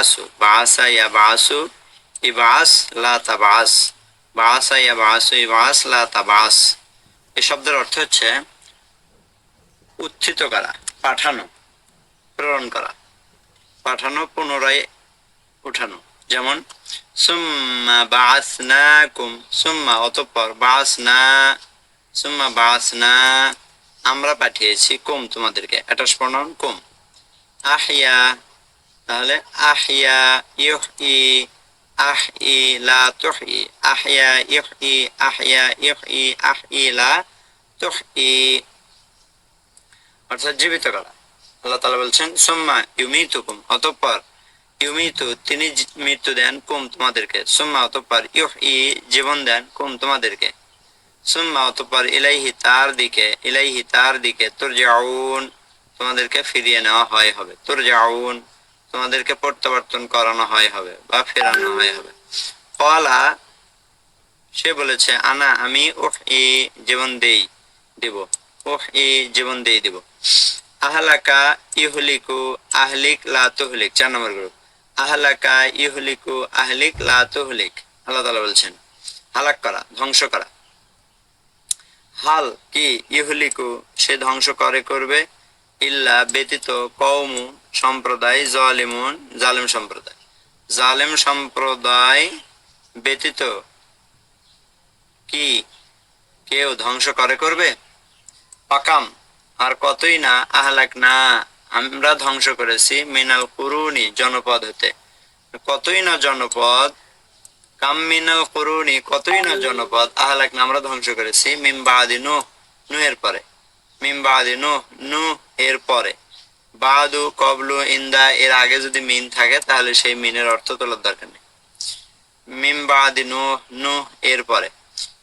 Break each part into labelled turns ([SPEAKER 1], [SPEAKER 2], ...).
[SPEAKER 1] আসু বাসা ইয়া বাসু ইবাস লা তাবাস বাসা ইয়া বাসু ইবাস লা তাবাস এই শব্দের অর্থ হচ্ছে উত্থিত করা, পাঠানো, প্রেরণ করা, পাঠানো, পুনরায় উঠানো। যেমন, সুম্মা বাসনাকুম, সুম্মা অতঃপর বাসনা, সুম্মা বাসনা, আমরা পাঠিয়েছি কুম তোমাদেরকে। এটা প্রণয়ন কুম। আহিয়া তাহলে আহিয়া ইউহি আহি লা তুহি আহিয়া ইউহি আহিয়া ইউহি আহি লা তুহি অর্থাৎ জীবিত করা। আল্লাহ তাআলা বলছেন, সুম্মা ইউমিতুকুম অতঃপর ইউমিতু, তিনি মৃত্যু দেন কুম তোমাদেরকে। সুম্মা, অতঃপর ইউহি জীবন দেন কুম তোমাদেরকে। সুম্মা, অতঃপর ইলাইহি, তার দিকে, ইলাইহি, তার দিকে, তুরজাউন, তোমাদেরকে ফিরিয়ে নেওয়া হয় হবে। তুরজাউন। তোমাদেরকে প্রত্যাবর্তন করানো হয় হবে বা ফেরানো হয় হবে। কলা, সে বলেছে, আনা, আমি ওহ ই জীবন দেই, দিব। ওহ ই জীবন দেই, দিব। আহলাকা ইহলিকু আহলিক লা তুহলিক। চার নম্বর গ্রুপ আহলাকা ইহলিকু আহলিক লা তুহলিক। আল্লাহ তাআলা বলছেন, হালাক করা, ধ্বংস করা। হাল কি ইহলিকু, সে ধ্বংস করে করবে? ইল্লা ব্যতীত কওমু সম্প্রদায় জালিমুন, জালেম সম্প্রদায়। জালেম সম্প্রদায় ব্যতীত কি কেউ ধ্বংস করে করবে? পাকাম আর কতই না, আহলাক না, আমরা ধ্বংস করেছি মিনাল কুরুনি জনপদ হতে। কতই না জনপদ? কাম মিনাল কুরুনি, কতই না জনপদ? আহলাক না, আমরা ধ্বংস করেছি মিমবাদি নুহ, নুহের পরে। মিমবাদি নুহ নুহ এর পরে। বাদু, কবলু, ইন্দা, এর আগে যদি মিন থাকে, তাহলে সেই মিনের অর্থ তোলার দরকার নেই। মিমবাদি নুহ নুহ এর পরে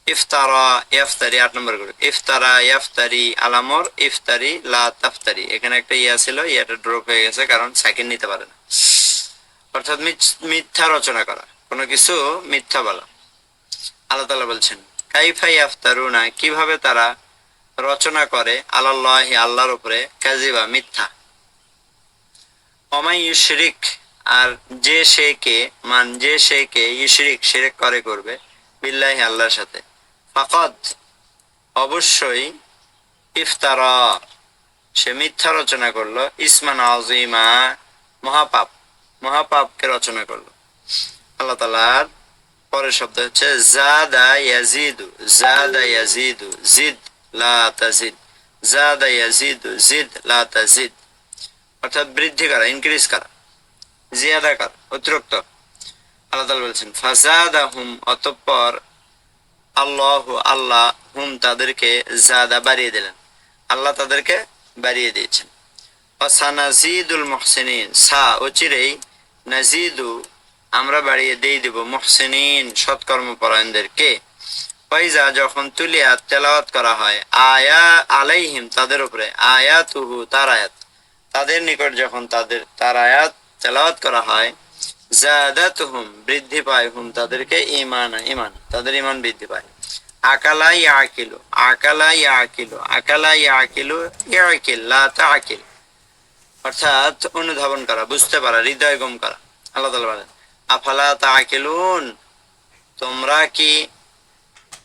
[SPEAKER 1] ইফতারা ইফতারি আট নম্বর করে ইফতারা ইফতারি আলামর, ইফতারি, লা তাফতারি। এখানে একটা ইয়া ছিল, ইয়াটা ড্রপ হয়ে গেছে, কারণ সাইকেল নিতে পারে না। অর্থাৎ মিথ- মিথ্যা রচনা করা। কোনো কিছু মিথ্যা বলা। আল্লাহ তাআলা বলছেন কাইফাই আফতারুনা কীভাবে তারা রচনা করে? আল্লাহ আল্লাহর উপরে। কাজিবা মিথ্যা। অমাই ইউশরিক আর যে সে কে, মান যে সে কে ইউশরিক শিরিক করে করবে? বিল্লাহি আল্লাহর সাথে। ফাকাদ, অবশ্যই ইফতারা। সে মিথ্যা রচনা করল। ইসমান আজিমা মহাপাপ। মহাপাপকে রচনা করল। আল্লাহ তালার পরের শব্দ হচ্ছে, জাদা ইয়াজিদু জাদা ইয়াজিদু, জিদ লা তাজিদ। জাদা ইয়াজিদু, জিদ লা তাজিদ। অর্থাৎ বৃদ্ধি করা ইনক্রিজ করা, জিয়াদা করা, অতিরিক্ত। আল্লাহ বলছেন ফাজাদা হুম অতঃপর আল্লাহ আল্লাহ হুম তাদেরকে জাদা বাড়িয়ে দিলেন। আল্লাহ তাদেরকে বাড়িয়ে দিয়েছেন। অসানাজিদুল সা অচিরেই নাজিদু আমরা বাড়িয়ে দিয়ে পয়জা যখন তুলিয়া তেলাওয়াত করা হয়, আয়া আলাইহিম তাদের উপরে, আয়াতুহু তার আয়াত। তাদের নিকট যখন তাদের, তার আয়াত তেলাওয়াত করা হয় বৃদ্ধি পায় হুম তাদেরকে ইমান ইমান তাদের ইমান বৃদ্ধি পায়। আকালা আকালা আকালা ইয়াকিলু অর্থাৎ অনুধাবন করা, বুঝতে পারা, হৃদয় গম করা। আল্লাহ তাআলা বলেন, আফালা তাকিলুন? তোমরা কি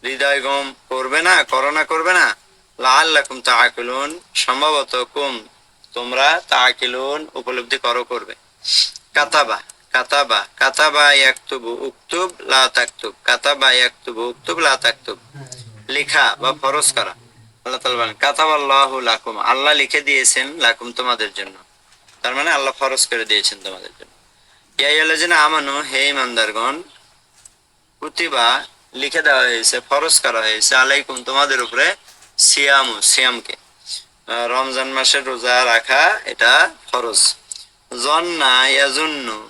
[SPEAKER 1] হৃদয় গম করবে না করোনা করবে না? লাআল্লাকুম তাআকিলুন। সম্ভবত কুম তোমরা তাআকিলুন উপলব্ধি করো করবে। কাতাবা কাতাবা কাতাবা ইয়াকতুবু উক্তুব, লা তাকতুব। কাতাবা, ইয়াকতুবু উক্তুব, লা তাকতুব। লেখা বা ফরজ করা। আল্লাহ তাআলা বলেন, কাতাবাল্লাহু লাকুম। আল্লাহ লিখে দিয়েছেন লাকুম তোমাদের জন্য। তার মানে আল্লাহ ফরজ করে দিয়েছেন তোমাদের জন্য। ইয়া আইয়ুহাল্লাযিনা আমানু, হে ইমানদারগণ কুতিবা লিখে দেওয়া হয়েছে, ফরজ করা হয়েছে, আলাইকুম তোমাদের উপরে সিয়ামু, সিয়ামকে। রমজান মাসের রোজা রাখা এটা ফরজ। জন্না ইয়াজুন্নু,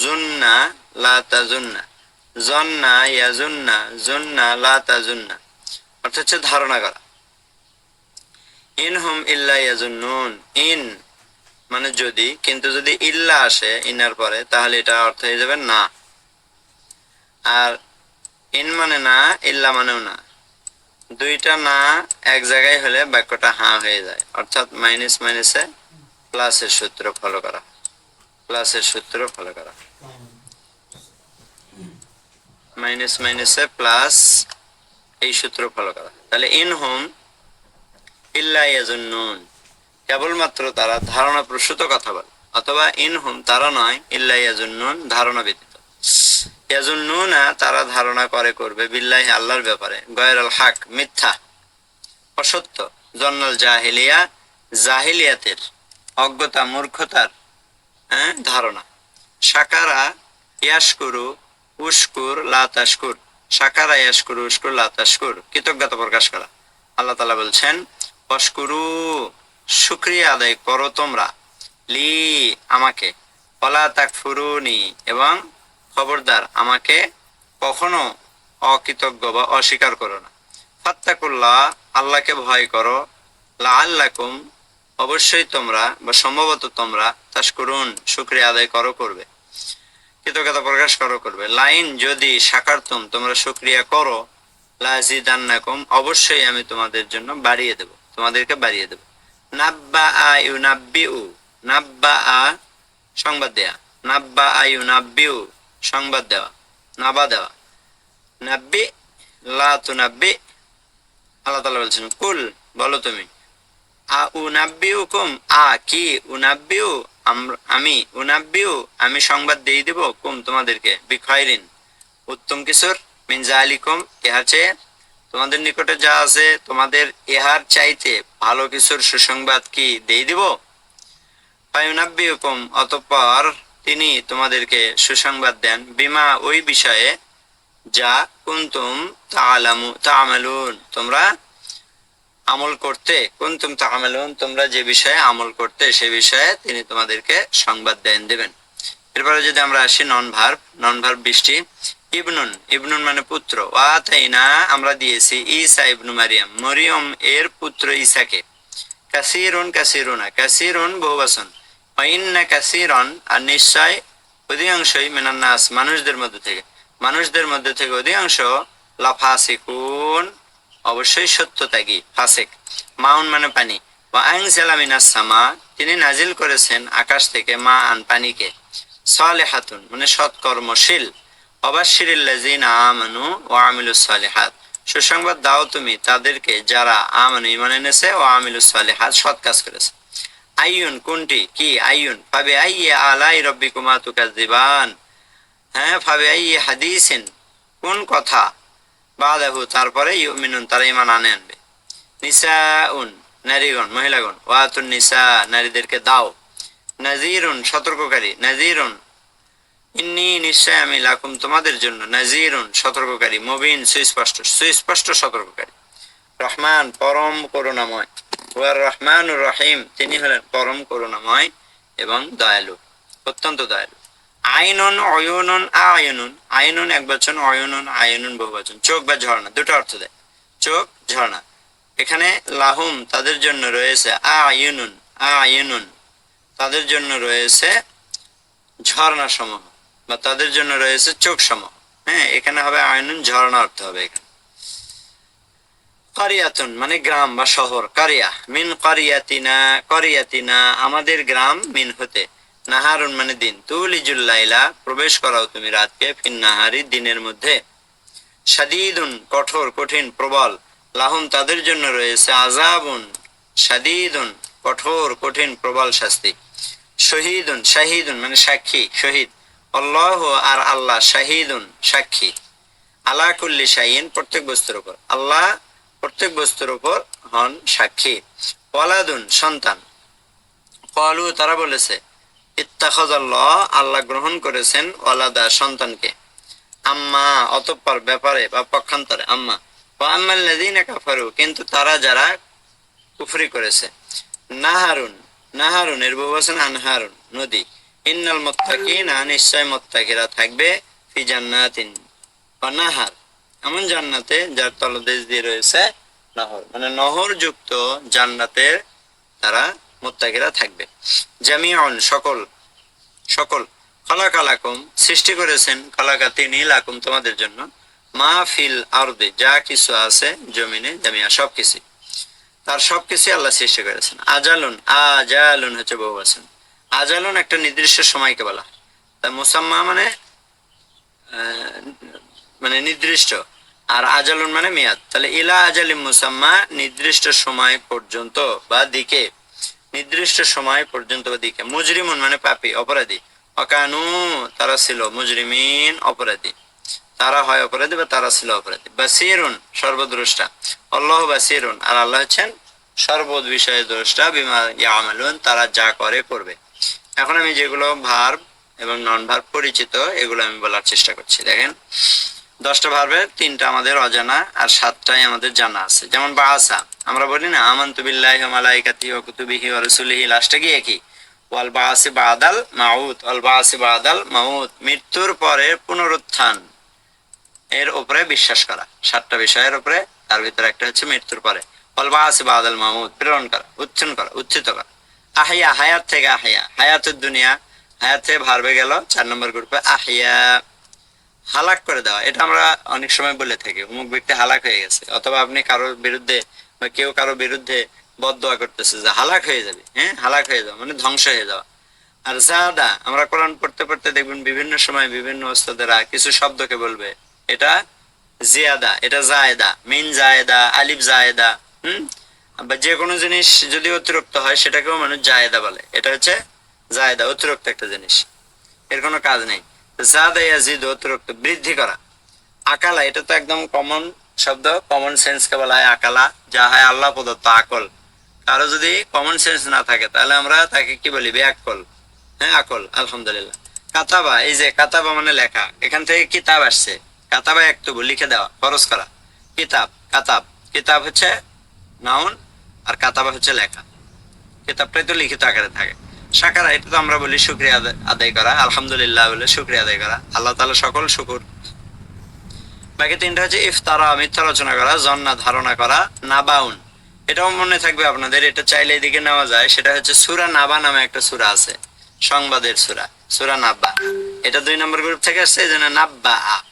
[SPEAKER 1] জুন্না লা তাজুন্না, জন্না ইয়াজুন্না, জুন্না লা তাজুন্না। অর্থাৎ হচ্ছে ধারণা করা। ইন হুম ইল্লা ইয়াজুন্নুন, ইন মানে যদি, কিন্তু যদি ইল্লা আসে, ইনার পরে, তাহলে এটা অর্থ হয়ে যাবে না। আর ইন মানে না, ইল্লা মানেও না। দুইটা না এক জায়গায় হলে বাক্যটা হা হয়ে যায়। অর্থাৎ মাইনাস মাইনাসে প্লাসের সূত্র ফলো করা প্লাসের সূত্র ফলো করা মাইনাস মাইনাসে প্লাস এই সূত্র ফলো করা তাহলে ইন হোম ইল্লা ইয়াজুন্নুন কেবলমাত্র তারা ধারণা প্রসূত কথা বলে। অথবা ইন হোম তারা নয় ইল্লা ইয়াজুন্নুন ধারণা ব্যতীত ইয়াজুন্নুনা তারা ধারণা করে করবে বিল্লাহি আল্লাহর ব্যাপারে। গয়রাল হাক মিথ্যা। অসত্য। জন্নাল জাহিলিয়া জাহিলিয়াতের অজ্ঞতা মূর্খতার হ্যাঁ, ধারণা। সাকারা ইয়াসকুরু উস্কুর লাতাসকুর সাকারা ইয়াসকুরু উস্কুর লাতাসকুর কৃতজ্ঞতা প্রকাশ করা। আল্লাহ তালা বলছেন অস্কুরু শুক্রিয়া আদায় করো তোমরা। লি আমাকে। অলা তাক ফুরুনি এবং খবরদার, আমাকে কখনো অকৃতজ্ঞ বা অস্বীকার করো না। ফাত্তাকুল্লাহ, আল্লাহকে ভয় করো। লা আল্লাকুম অবশ্যই তোমরা বা সম্ভবত তোমরা তাস্করুন শুক্রিয়া আদায় করো, করবে। কৃতজ্ঞতা প্রকাশ করো, করবে। লাইন যদি সাকারতুম, তোমরা শুক্রিয়া করো, লাজিদান্নাকুম, অবশ্যই আমি তোমাদের জন্য বাড়িয়ে দেব, তোমাদেরকে বাড়িয়ে দেব। নাব্বা আ ইউ নাব্বি উ নাব্বা আ সংবাদ দেয়া। নাব্বা আ ইউ নাব্বি উ সংবাদ দেওয়া, নাবা দেওয়া। নাব্বি, লা তু নাব্বি আল্লাহ তালা বলছেন, কুল, বলো তুমি। আ উনাব্বিউকুম, আ কি উনাব্বিউ? আম- উনাব্বিউ, আমি সংবাদ দিয়ে দিব, কুম তোমাদেরকে বিখয়রিন উত্তম কিশোর, মিন জালিকুম ইহার চেয়ে তোমাদের নিকটে যা আছে, তোমাদের ইহার চাইতে ভালো কিছুর সুসংবাদ কি দিয়ে দিব? ফায়ুনাব্বিউকুম অতঃপর তিনি তোমাদেরকে সুসংবাদ দেন, বিমা ওই বিষয়ে যা কুন্তুম তা'মালুন তোমরা আমল করতে, কুন্তুম তা'মালুন তোমরা যে বিষয়ে আমল করতে, সে বিষয়ে তিনি তোমাদেরকে সংবাদ দেন, দেবেন। এরপরে যদি আমরা আসি নন ভার্ব নন ভার্ব বৃষ্টি, ইবনুন ইবনুন মানে পুত্র। ওয়া তাইনা আমরা দিয়েছি ঈসা ইবনু মারিয়াম। মরিয়ম এর পুত্র ইসাকে কাসিরুন, কাসিরুনা, কাসিরুন বহুবচন। কাসিরন, আর নিশ্চয় অধিকাংশই মানুষদের মধ্যে থেকে। মানুষদের মধ্যে থেকে অধিকাংশ লাফাসিকুন, অবশ্যই সত্যত্যাগী, ফাসেক। মাউন মানে পানি। বা সামা, তিনি নাজিল করেছেন আকাশ থেকে মা আন পানিকে। সালেহাতুন মানে সৎকর্মশীল। অবাশিরিল্লাজিন আমানু ও সালেহাত। সুসংবাদ দাও তুমি তাদেরকে যারা আমানু, ইমান এনেছে ও আমিলুস সালেহাত, সৎ কাজ করেছে। আইয়ুন, কোনটি? কি? আইয়ুন। ফাবে আইয়ে আলাই রব্বিকুমা তুকাজ্জিবান হ্যাঁ ফাবে আইয়ে হাদিসিন। কোন কথা? বাদাহু, তারপরে ইউমিনুন, তারা ইমান আনে আনবে। নিসাউন, নারীগণ, মহিলাগণ, ওয়াতুন নিসা, নারীদেরকে দাও। নাজিরুন সতর্ককারী। নাজিরুন ইন্নি নিশ্চয় আমি লাকুম, তোমাদের জন্য নাজিরুন সতর্ককারী, মুবিন, সুস্পষ্ট সুস্পষ্ট সতর্ককারী। রহমান, পরম করুণাময়। রহিম তিনি হলেন পরম করুণাময় এবং দয়ালু, অত্যন্ত দয়ালু। আইনুন, অয়নুন, আয়নুন। আইনুন এক বচন, অয়নুন, আয়নুন বহু বচন। চোখ বা ঝর্ণা, দুটো অর্থ দেয়। চোখ, ঝর্ণা। এখানে লাহুম তাদের জন্য রয়েছে আয়নুন আয়নুন। তাদের জন্য রয়েছে ঝর্ণা সমূহ বা তাদের জন্য রয়েছে চোখ সমূহ হ্যাঁ এখানে হবে আয়নুন, ঝর্ণা অর্থ হবে এখানে। কারিয়াতুন মানে গ্রাম বা শহর, কারিয়া। মিন কারিয়াতিনা কারিয়াতিনা, আমাদের গ্রাম মিন হতে। নাহারুন মানে দিন। তুলিজুল্লাইলা প্রবেশ করাও তুমি রাতকে, ফিন নাহারি, দিনের মধ্যে। সাদিদুন কঠোর, কঠিন, প্রবল, লাহুম তাদের জন্য রয়েছে আজাবুন সাদিদুন কঠোর, কঠিন, প্রবল শাস্তি। শহীদুন, শাহিদুন মানে সাক্ষী, শহীদ। আল্লাহ আর আল্লাহ, শাহিদুন, সাক্ষী। আলা কুল্লি শাহিন প্রত্যেক বস্তুর উপর। আল্লাহ প্রত্যেক বস্তুর উপর হন সাক্ষী। ওয়ালাদুন, সন্তান। কলু তারা বলেছে ইত্তাখাজাল্লাহ আল্লাহ গ্রহণ করেছেন ওয়ালাদা, সন্তানকে। আম্মা, অতঃপর ব্যাপারে বা পক্ষান্তরে আম্মা। কাফারু, কিন্তু তারা যারা কুফরি করেছে। নাহারুন নাহারুন, এর বহুবচন আনহারুন, নদী। ইন্নাল মুত্তাকিনা, নিশ্চয় মুত্তাকিরা থাকবে ফি জান্নাতিন। নাহার এমন জান্নাতে যার তলদেশ দিয়ে রয়েছে নহর। মানে নহর যুক্ত জান্নাতের তারা মুত্তাকিরা থাকবে। জামিউন, সকল সকল। খালাকালাকুম, সৃষ্টি করেছেন খালাকা তিনি লাকুম তোমাদের জন্য। মা ফিল আরদে, যা কিছু আছে জমিনে, জামিয়া, সবকিছু। তার সবকিছু আল্লাহ সৃষ্টি করেছেন। আজালুন আজালুন হচ্ছে বহু বচন। আজালুন একটা নির্দিষ্ট সময়কে বলা তা মুসাম্মা মানে মানে নির্দিষ্ট। আর আজালুন মানে মেয়াদ। তাহলে ইলা আজালি মুসাম্মা নির্দিষ্ট সময় পর্যন্ত বা দিকে। নির্দিষ্ট সময় পর্যন্ত বা দিকে। মুজরিমুন মানে পাপী, অপরাধী। অকানু, তারা ছিল মুজরিমিন, অপরাধী। তারা হয় অপরাধী বা তারা ছিল অপরাধী। বা বাসিরুন, সর্বদ্রষ্টা। আল্লাহ বাসিরুন। আর আল্লাহ হচ্ছেন সর্বদ বিষয়ে দ্রষ্টা, বিমা ইয়ামালুন। তারা যা করে, করবে। এখন আমি যেগুলো ভার্ব এবং নন ভার্ব পরিচিত, এগুলো আমি বলার চেষ্টা করছি। দেখেন। দশটা ভার্বের তিনটা আমাদের অজানা আর সাতটাই আমাদের জানা আছে। যেমন বাসা আমরা বলি না, আমান্তু বিল্লাহি ওয়া মালাইকাতি ওয়া কুতুবিহি ওয়া রাসূলিহি লাস্টে গিয়ে কি? ওয়াল বাসি বাদাল মাউত, ওয়াল বাসি বাদাল মাউত। মৃত্যুর পরে পুনরুত্থান, এর উপরে বিশ্বাস করা। সাতটা বিষয়ের উপরে, তার ভিতরে একটা হচ্ছে মৃত্যুর পরে। ওয়াল বাসি বাদাল মাউত, প্রেরণ করা উচ্ছন করা উচ্ছিত করা। আহিয়া হায়াত থেকে আহিয়া হায়াতের দুনিয়া, হায়াত ভার্বে গেল, চার নম্বর গ্রুপে আহিয়া হালাক করে দেওয়া, এটা আমরা অনেক সময় বলে থাকি, অমুক ব্যক্তি হালাক হয়ে গেছে, অথবা আপনি কারোর বিরুদ্ধে বা কেউ কারোর বিরুদ্ধে বদদোয়া করতেছে যে হালাক হয়ে যাবে হ্যাঁ? হালাক হয়ে যাওয়া মানে ধ্বংস হয়ে যাওয়া। আর জাদা আমরা কোরআন পড়তে পড়তে দেখবেন বিভিন্ন সময় বিভিন্ন ওস্তাদেরা কিছু শব্দকে বলবে, এটা জিয়াদা, এটা জায়দা, মিন জায়দা, আলিফ জায়দা, হুম? বা যে কোনো জিনিস যদি অতিরিক্ত হয়, সেটাকেও মানুষ জায়দা বলে, এটা হচ্ছে জায়দা, অতিরিক্ত একটা জিনিস, এর কোনো কাজ নেই। জাদা ইয়াজিদ অতিরিক্ত বৃদ্ধি করা। আকালা, এটা তো একদম কমন শব্দ কমন সেন্স কে বলা হয় আকালা, যা হয় আল্লাহ প্রদত্ত আকল। কারও যদি কমন সেন্স না থাকে, তাহলে আমরা তাকে কি বলি? ব্যাকল। হ্যাঁ আকল, আলহামদুলিল্লাহ। কাতাবা, এই যে কাতাবা মানে লেখা, এখান থেকে কিতাব আসছে। কাতাবা একটু লিখে দেওয়া খরচ করা। কিতাব, কাতাব। কিতাব হচ্ছে নাউন আর কাতাবা হচ্ছে লেখা। কিতাবটাই তো লিখিত আকারে থাকে। সাকারা এটা তো আমরা বলি শুক্রিয়া আদায়- করা। আলহামদুলিল্লাহ বলে শুক্রিয়া আদায় করা। আল্লাহ তাআলা সকল শুকুর। বাকি তিনটা হচ্ছে ইফতারা, মিথ্যা রচনা করা জন্না ধারণা করা, নাবাউন। এটাও মনে থাকবে আপনাদের, এটা চাইলে এদিকে নেওয়া যায়। সেটা হচ্ছে সুরা নাবা নামে একটা সুরা আছে, সংবাদের সুরা সুরা নাব্বা। এটা দুই নম্বর গ্রুপ থেকে আসছে, এই জন্য নাব্বা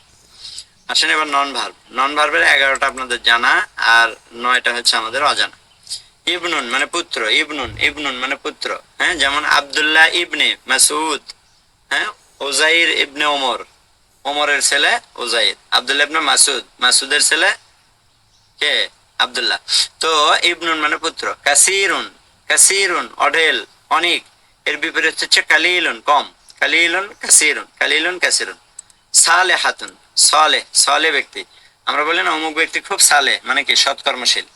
[SPEAKER 1] আসেন এবার নন ভার্ব নন ভার্বের এগারোটা আপনাদের জানা, আর নয়টা হচ্ছে আমাদের অজানা। ইবনুন মানে পুত্র, ইবনুন ইবনুন মানে পুত্র হ্যাঁ? যেমন আব্দুল্লাহ ইবনে মাসুদ হ্যাঁ? ওজাইর ইবনে ওমর, ওমরের ছেলে ওজাইর আব্দুল্লাহ ইবনে মাসুদ মাসুদের ছেলে কে? আব্দুল্লাহ। তো ইবনুন মানে পুত্র, কাসিরুন কাসিরুন, অঢেল, অনেক, এর বিপরীত হচ্ছে কালিলুন, কম, কালিলুন, কাসিরুন কালিলুন, কাসিরুন। সালে হাতুন সলে সলে ব্যক্তি। আমরা বলি না অমুক ব্যক্তি খুব সালে মানে কি? সৎকর্মশীল।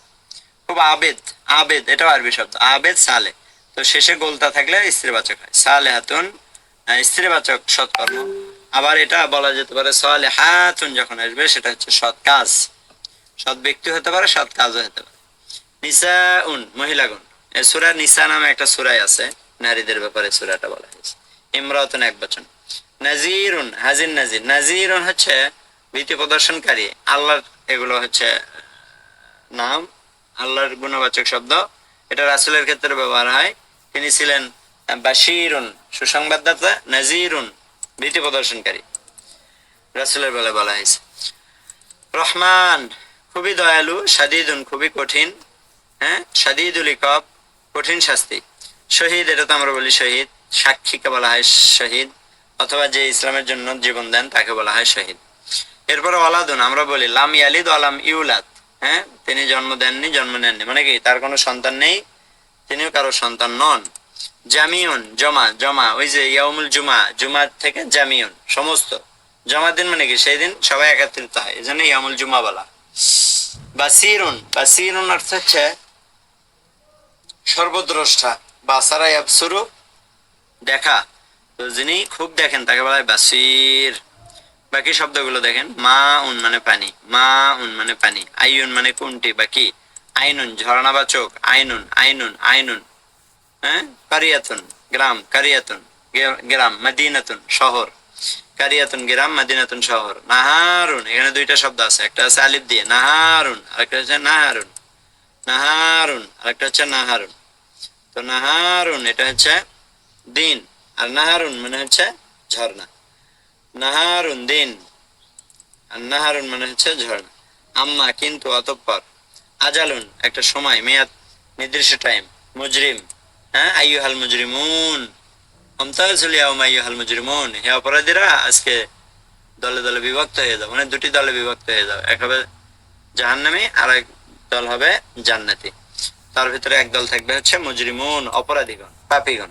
[SPEAKER 1] খুব আবেদ আবেদ এটাও আরবি শব্দ, আবেদ সালে। তো শেষে গোলতা থাকলে স্ত্রীবাচক হয়। সালে হাতুন স্ত্রীবাচক সৎকর্ম। আবার এটা বলা যেতে পারে সালে হাতুন যখন আসবে, সেটা হচ্ছে সৎ কাজ। সৎ ব্যক্তি হতে পারে, সৎ কাজও হতে পারে। নিসা উন মহিলাগুন এই সুরা নিসা নামে একটা সুরাই আছে, নারীদের ব্যাপারে সুরাটা বলা হয়েছে। ইমরাতুন এক বচন। নাজিরুন, হাজির নাজির। নাজিরুন হচ্ছে ভীতি প্রদর্শনকারী। আল্লাহর এগুলো হচ্ছে নাম আল্লাহর গুণবাচক শব্দ। এটা রাসুলের ক্ষেত্রে ব্যবহার হয়। তিনি ছিলেন বাশিরুন, সুসংবাদদাতা নাজিরুন ভীতি প্রদর্শনকারী। রাসুলের বেলা বলা হয়েছে, রহমান খুবই দয়ালু, সাদিদুন খুবই কঠিন হ্যাঁ? সাদিদুল ইকব, কঠিন শাস্তি। শহীদ, এটা তো আমরা বলি শহীদ, সাক্ষীকে বলা হয় শহীদ, অথবা যে ইসলামের জন্য জীবন দেন তাকে বলা হয় শহীদ। এরপরে অলাদুন আমরা বলি লাম ইয়ালিদ আলাম ইউলাদ। হ্যাঁ? তিনি জন্ম দেননি, জন্ম নেননি। মানে কি? তার কোনো সন্তান নেই? তিনিও কারও সন্তান নন। জামিউন, জমা জমা, ওই যে ইয়াউমুল জুমা জুমা থেকে জামিউন, সমস্ত। জমার দিন মানে কি? সেই দিন সবাই একত্রিত হয়। এই জন্য ইয়ামুল জুমা বলা। বাসিরুন বাসিরুন অর্থ হচ্ছে সর্বদ্রষ্টা বাসারা ইয়াবসুরু দেখা। তো যিনি খুব দেখেন, তাকে বলা হয় বাসির। বাকি শব্দগুলো দেখেন, মা, উন মানে পানি, মা, উন মানে পানি আইউন মানে কোনটি বাকি আইনুন ঝর্ণা বা চোখ আইনুন আইনুন আইনুন হ্যাঁ? কারিয়াতুন, গ্রাম কারিয়াতুন গ্রাম, মাদিনাতুন, শহর, কারিয়াতুন, গ্রাম, মাদিনাতুন, শহর, নাহারুন, এখানে দুইটা শব্দ আছে, একটা আছে আলিফ দিয়ে, নাহারুন, আরেকটা হচ্ছে নাহারুন নাহারুন, আরেকটা হচ্ছে নাহারুন, তো নাহারুন, এটা হচ্ছে দিন, আর নাহারুন মানে হচ্ছে ঝর্ণা। নাহারুন দিন। আর নাহারুন মানে হচ্ছে ঝর্ণা আম্মা কিন্তু অতঃপর আজালুন, একটা সময়, মেয়াদ নির্দিষ্ট টাইম মুজরিম। হ্যাঁ মুজরিমুন। আমতাজুল ইয়াউমা মুজরিমুন। হে অপরাধীরা, আজকে দলে দলে বিভক্ত হয়ে যাও। মানে দুটি দলে বিভক্ত হয়ে যাও। এক হবে জাহান্নামি, আর এক দল হবে জান্নাতি। তার ভিতরে এক দল থাকবে হচ্ছে মুজরিমুন, অপরাধীগণ, পাপীগণ।